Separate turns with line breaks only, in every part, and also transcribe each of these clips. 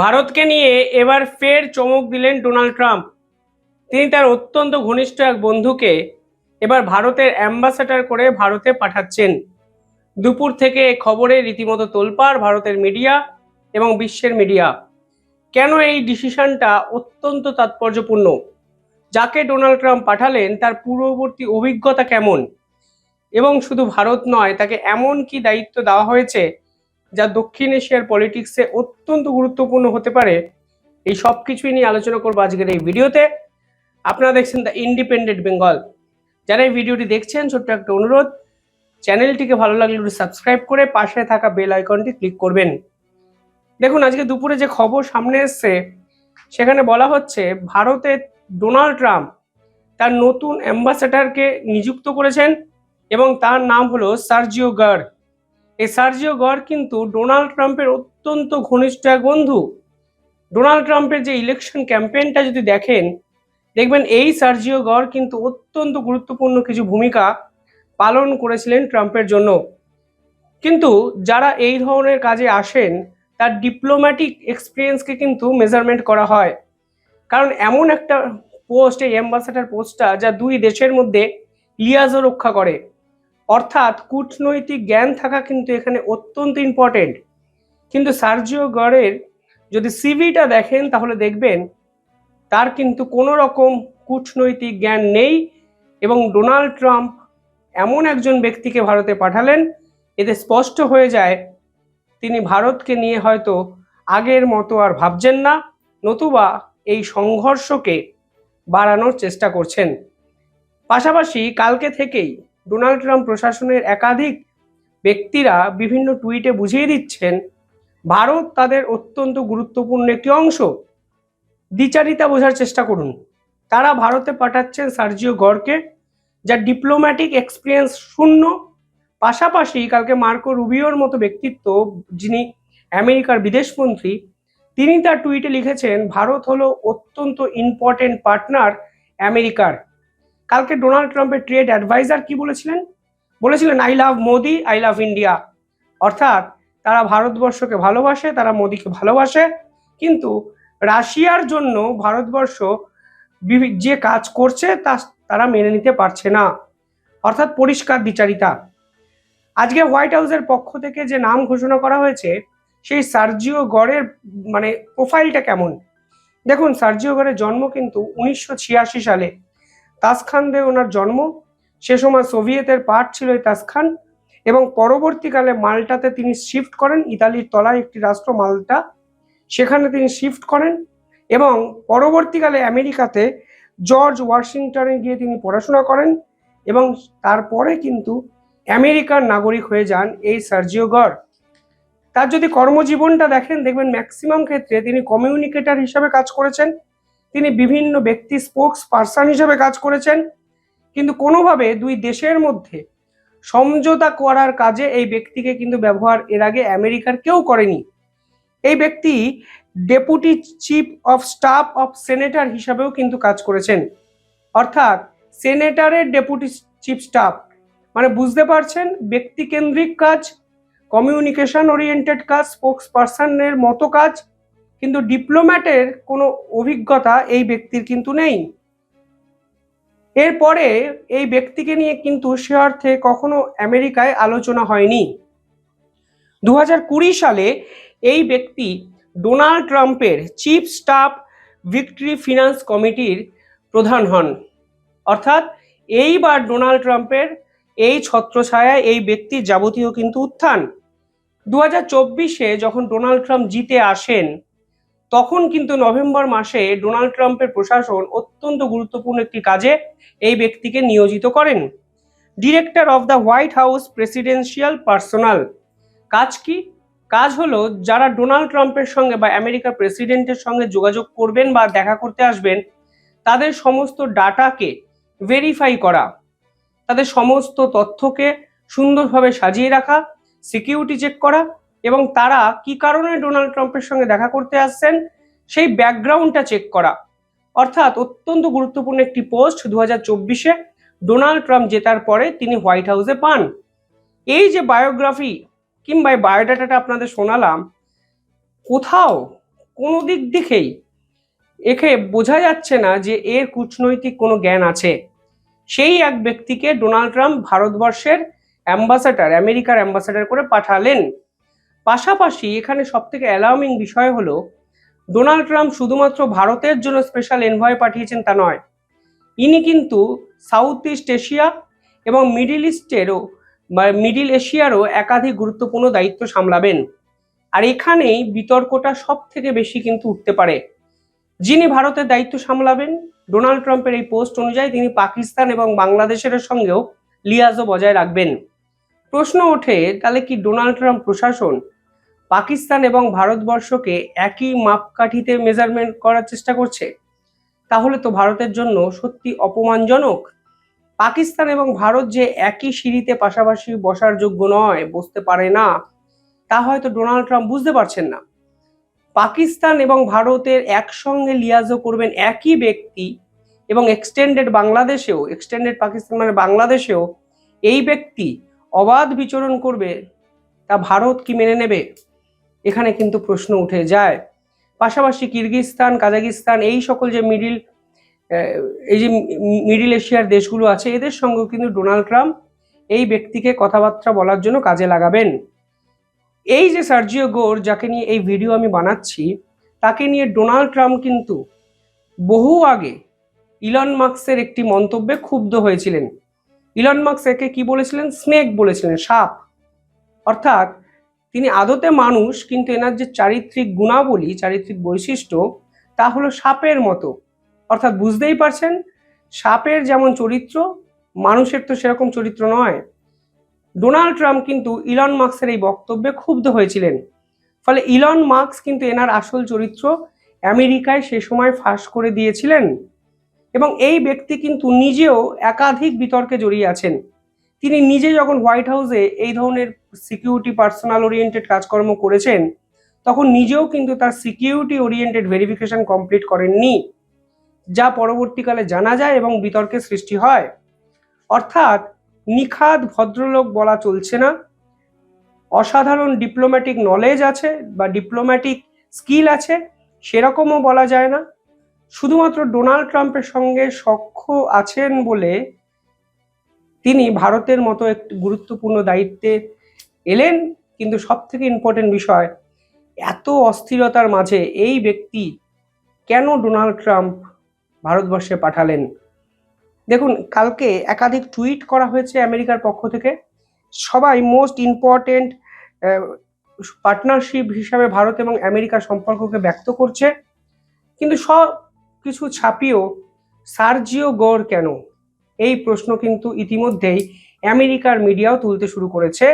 ভারতকে নিয়ে এবার ফের চমক দিলেন ডোনাল্ড ট্রাম্প। তিনি তার অত্যন্ত ঘনিষ্ঠ এক বন্ধুকে এবার ভারতের অ্যাম্বাসেডর করে ভারতে পাঠাচ্ছেন। দুপুর থেকে খবরে রীতিমতো তোলপাড় ভারতের মিডিয়া এবং বিশ্বের মিডিয়া। কেন এই ডিসিশনটা অত্যন্ত তাৎপর্যপূর্ণ? যাকে ডোনাল্ড ট্রাম্প পাঠালেন, তার পূর্ববর্তী অভিজ্ঞতা কেমন? এবং শুধু ভারত নয়, তাকে এমন কি দায়িত্ব দেওয়া হয়েছে যা দক্ষিণ এশিয়ার পলিটিক্সে অত্যন্ত গুরুত্বপূর্ণ হতে পারে, এই সব কিছুই নিয়ে আলোচনা করব আজকের এই ভিডিওতে। আপনারা দেখছেন দ্য ইন্ডিপেন্ডেন্ট বেঙ্গল যারা এই ভিডিওটি দেখছেন, ছোট্ট একটা অনুরোধ, চ্যানেলটিকে ভালো লাগলে একটু সাবস্ক্রাইব করে পাশে থাকা বেল আইকনটি ক্লিক করবেন। দেখুন, আজকে দুপুরে যে খবর সামনে এসছে, সেখানে বলা হচ্ছে ভারতে ডোনাল্ড ট্রাম্প তার নতুন অ্যাম্বাসেডারকে নিযুক্ত করেছেন এবং তার নাম হলো সার্জিও গার্ড এই সার্জিও গড় কিন্তু ডোনাল্ড ট্রাম্পের অত্যন্ত ঘনিষ্ঠ এক বন্ধু। ডোনাল্ড ট্রাম্পের যে ইলেকশন ক্যাম্পেইনটা যদি দেখেন, দেখবেন এই সার্জিও গড় কিন্তু অত্যন্ত গুরুত্বপূর্ণ কিছু ভূমিকা পালন করেছিলেন ট্রাম্পের জন্য। কিন্তু যারা এই ধরনের কাজে আসেন, তার ডিপ্লোম্যাটিক এক্সপিরিয়েন্সকে কিন্তু মেজারমেন্ট করা হয়। কারণ এমন একটা পোস্ট এই অ্যাম্বাসেডার পোস্টটা যা দুই দেশের মধ্যে লিয়াজও রক্ষা করে। অর্থাৎ কূটনৈতিক জ্ঞান থাকা কিন্তু এখানে অত্যন্ত ইম্পর্টেন্ট কিন্তু সার্জিও গড়ের যদি সিভিটা দেখেন, তাহলে দেখবেন তার কিন্তু কোনো রকম কূটনৈতিক জ্ঞান নেই এবং ডোনাল্ড ট্রাম্প এমন একজন ব্যক্তিকে ভারতে পাঠালেন, এতে স্পষ্ট হয়ে যায় তিনি ভারতকে নিয়ে হয়তো আগের মতো আর ভাবছেন না, নতুবা এই সংঘর্ষকে বাড়ানোর চেষ্টা করছেন। পাশাপাশি কালকে থেকেই ডোনাল্ড ট্রাম্প প্রশাসনের একাধিক ব্যক্তিরা বিভিন্ন টুইটে বুঝিয়ে দিচ্ছেন, ভারত তাদের অত্যন্ত গুরুত্বপূর্ণ একটি অংশ। দ্বিচারিতা বোঝার চেষ্টা করুন। তারা ভারতে পাঠাচ্ছেন সার্জিও গড়কে যার ডিপ্লোম্যাটিক এক্সপিরিয়েন্স শূন্য। পাশাপাশি কালকে মার্কো রুবিওর মতো ব্যক্তিত্ব, যিনি আমেরিকার বিদেশমন্ত্রী, তিনি তার টুইটে লিখেছেন, ভারত হলো অত্যন্ত ইম্পর্টেন্ট পার্টনার আমেরিকার। কালকে ডোনাল্ড ট্রাম্পের ট্রেড অ্যাডভাইজার কি বলেছিলেন? বলেছিলেন I love Modi I love India অর্থাৎ তারা ভারতবর্ষকে ভালোবাসে, তারা মোদিকে ভালোবাসে। কিন্তু রাশিয়ার জন্য ভারতবর্ষ যে কাজ করছে তা তারা মেনে নিতে পারছে না। অর্থাৎ পরিষ্কার বিচারিতা। আজকে হোয়াইট হাউসের পক্ষ থেকে যে নাম ঘোষণা করা হয়েছে, সেই সার্জিও গড়ের মানে প্রোফাইলটা কেমন? দেখুন, সার্জিও গড়ের জন্ম কিন্তু উনিশশো ছিয়াশি সালে। তাসখান্দে ওনার জন্ম। সে সময় সোভিয়েতের পার্ট ছিল এই তাসখান এবং পরবর্তীকালে মাল্টাতে তিনি শিফট করেন, ইতালির তলায় একটি রাষ্ট্র মাল্টা। সেখানে তিনি শিফট করেন এবং পরবর্তীকালে আমেরিকাতে জর্জ ওয়াশিংটনে গিয়ে তিনি পড়াশোনা করেন এবং তারপরে কিন্তু আমেরিকার নাগরিক হয়ে যান এই সার্জিও গড় তার যদি কর্মজীবনটা দেখেন, দেখবেন ম্যাক্সিমাম ক্ষেত্রে তিনি কমিউনিকেটর হিসাবে কাজ করেছেন। তিনি বিভিন্ন ব্যক্তি স্পোক্স পার্সন হিসেবে কাজ করেছেন। কিন্তু কোনোভাবে দুই দেশের মধ্যে সমঝোতা করার কাজে এই ব্যক্তিকে কিন্তু ব্যবহার এর আগে আমেরিকার কেউ করেনি। এই ব্যক্তি deputy chief of staff of senator হিসাবেও কিন্তু কাজ করেছেন। অর্থাৎ সেনেটরের ডেপুটি চিফ স্টাফ মানে বুঝতে পারছেন, ব্যক্তিকেন্দ্রিক কাজ কমিউনিকেশন ওরিয়েন্টেড কাজ স্পোক্স পার্সনের মতো কাজ কিন্তু ডিপ্লোম্যাটের কোনো অভিজ্ঞতা এই ব্যক্তির কিন্তু নেই। এরপরে এই ব্যক্তিকে নিয়ে কিন্তু সে অর্থে কখনো আমেরিকায় আলোচনা হয়নি। দু সালে এই ব্যক্তি ডোনাল্ড ট্রাম্পের চিফ স্টাফ ভিক্টরি ফিনান্স কমিটির প্রধান হন। অর্থাৎ এইবার ডোনাল্ড ট্রাম্পের এই ছত্রছায়ায় এই ব্যক্তির যাবতীয় কিন্তু উত্থান। দু হাজার যখন ডোনাল্ড ট্রাম্প জিতে আসেন তখন কিন্তু নভেম্বর মাসে ডোনাল্ড ট্রাম্পের প্রশাসন অত্যন্ত গুরুত্বপূর্ণ একটি কাজে এই ব্যক্তিকে নিয়োজিত করেন। Director of the White House presidential personnel. কাজ কি? কাজ হলো যারা ডোনাল্ড ট্রাম্পের সঙ্গে বা আমেরিকার প্রেসিডেন্টের সঙ্গে যোগাযোগ করবেন বা দেখা করতে আসবেন, তাদের সমস্ত ডাটাকে ভেরিফাই করা, তাদের সমস্ত তথ্যকে সুন্দরভাবে সাজিয়ে রাখা সিকিউরিটি চেক করা এবং তারা কি কারণে ডোনাল্ড ট্রাম্পের সঙ্গে দেখা করতে আসছেন, সেই ব্যাকগ্রাউন্ডটা চেক করা। অর্থাৎ অত্যন্ত গুরুত্বপূর্ণ একটি পোস্ট দু হাজার চব্বিশে, ডোনাল্ড ট্রাম্প জেতার পরে তিনি হোয়াইট হাউসে পান। এই যে বায়োগ্রাফি কিংবা বায়োডাটাটা আপনাদের শোনালাম, কোথাও কোনো দিক দিকেই একে বোঝা যাচ্ছে না যে এর কূটনৈতিক কোনো জ্ঞান আছে। সেই এক ব্যক্তিকে ডোনাল্ড ট্রাম্প ভারতবর্ষের অ্যাম্বাসাডার, আমেরিকার অ্যাম্বাসাডার করে পাঠালেন। পাশাপাশি এখানে সব থেকে অ্যালার্মিং বিষয় হলো ডোনাল্ড ট্রাম্প শুধুমাত্র ভারতের জন্য স্পেশাল এনভয় পাঠিয়েছেন তা নয়, ইনি কিন্তু সাউথ ইস্ট এশিয়া এবং মিডিল ইস্টেরও মিডিল এশিয়ারও একাধিক গুরুত্বপূর্ণ দায়িত্ব সামলাবেন। আর এখানেই বিতর্কটা সব থেকে বেশি কিন্তু উঠতে পারে। যিনি ভারতের দায়িত্ব সামলাবেন ডোনাল্ড ট্রাম্পের এই পোস্ট অনুযায়ী তিনি পাকিস্তান এবং বাংলাদেশের সঙ্গেও লিয়াজও বজায় রাখবেন। প্রশ্ন ওঠে, তাহলে কি ডোনাল্ড ট্রাম্প প্রশাসন পাকিস্তান এবং ভারতবর্ষকে একই মাপকাঠিতে মেজারমেন্ট করার চেষ্টা করছে? তাহলে তো ভারতের জন্য সত্যি অপমানজনক। পাকিস্তান এবং ভারত যে একই সিঁড়িতে পাশাপাশি বসার যোগ্য নয়, বসতে পারে না, তা হয়তো ডোনাল্ড ট্রাম্প বুঝতে পারছেন না। পাকিস্তান এবং ভারতের একসঙ্গে লিয়াজও করবেন একই ব্যক্তি এবং এক্সটেন্ডেড বাংলাদেশেও এক্সটেন্ডেড পাকিস্তান মানে বাংলাদেশেও এই ব্যক্তি অবাধ বিচরণ করবে, তা ভারত কি মেনে নেবে? এখানে কিন্তু প্রশ্ন উঠে যায়। পাশাপাশি কিরগিজস্তান কাজাকিস্তান এই সকল যে মিডিল এই যে মিডিল এশিয়ার দেশগুলো আছে, এদের সঙ্গেও কিন্তু ডোনাল্ড ট্রাম্প এই ব্যক্তিকে কথাবার্তা বলার জন্য কাজে লাগাবেন। এই যে সার্জিও গোর, যাকে নিয়ে এই ভিডিও আমি বানাচ্ছি, তাকে নিয়ে ডোনাল্ড ট্রাম্প কিন্তু বহু আগে ইলন মার্কসের একটি মন্তব্যে ক্ষুব্ধ হয়েছিলেন। ইলন মার্কস একে কি বলেছিলেন? স্নেক বলেছিলেন, সাপ। অর্থাৎ তিনি আদতে মানুষ, কিন্তু এনার যে চারিত্রিক গুণাবলী, চারিত্রিক বৈশিষ্ট্য, তা হলো সাপের মতো। অর্থাৎ বুঝতেই পারছেন, সাপের যেমন চরিত্র, মানুষের তো সেরকম চরিত্র নয়। ডোনাল্ড ট্রাম্প কিন্তু ইলন মার্কসের এই বক্তব্যে ক্ষুব্ধ হয়েছিলেন। ফলে ইলন মার্কস কিন্তু এনার আসল চরিত্র আমেরিকায় সে সময় ফাঁস করে দিয়েছিলেন এবং এই ব্যক্তি কিন্তু নিজেও একাধিক বিতর্কে জড়িয়ে আছেন। তিনি নিজে যখন হোয়াইট হাউসে এই ধরনের সিকিউরিটি পার্সোনাল ওরিয়েন্টেড কাজকর্ম করেছেন, তখন নিজেও কিন্তু তার সিকিউরিটি ওরিয়েন্টেড ভেরিফিকেশন কমপ্লিট করেননি, যা পরবর্তীকালে জানা যায় এবং বিতর্কের সৃষ্টি হয়। অর্থাৎ নিখাদ ভদ্রলোক বলা চলছে না, অসাধারণ ডিপ্লোম্যাটিক নলেজ আছে বা ডিপ্লোম্যাটিক স্কিল আছে, সেরকমও বলা যায় না। শুধুমাত্র ডোনাল্ড ট্রাম্পের সঙ্গে সখ্য আছেন বলে তিনি ভারতের মতো একটি গুরুত্বপূর্ণ দায়িত্বে এলেন, কিন্তু সব থেকে ইম্পর্টেন্ট বিষয়, এত অস্থিরতার মাঝে এই ব্যক্তি কেন ডোনাল্ড ট্রাম্প ভারতবর্ষে পাঠালেন? দেখুন, কালকে একাধিক টুইট করা হয়েছে আমেরিকার পক্ষ থেকে। সবাই মোস্ট ইম্পর্টেন্ট পার্টনারশিপ হিসাবে ভারত এবং আমেরিকার সম্পর্ককে ব্যক্ত করছে। কিন্তু সব কিছু ছাপিয়েও সার্জিও গড় কেন? এই প্রশ্ন কিন্তু ইতিমধ্যেই আমেরিকার মিডিয়াও তুলতে শুরু করেছে।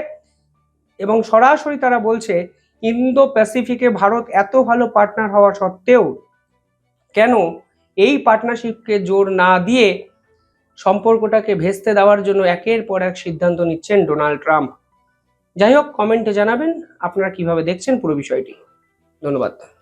এবং সরাসরি তারা বলছে ইন্দো প্যাসিফিকে ভারত এত ভালো পার্টনার হওয়া সত্ত্বেও কেন এই পার্টনারশিপকে জোর না দিয়ে সম্পর্কটাকে ভেস্তে দেওয়ার জন্য একের পর এক সিদ্ধান্ত নিচ্ছেন ডোনাল্ড ট্রাম্প? যাই হোক কমেন্টে জানাবেন, আপনারা কীভাবে দেখছেন পুরো বিষয়টি। ধন্যবাদ।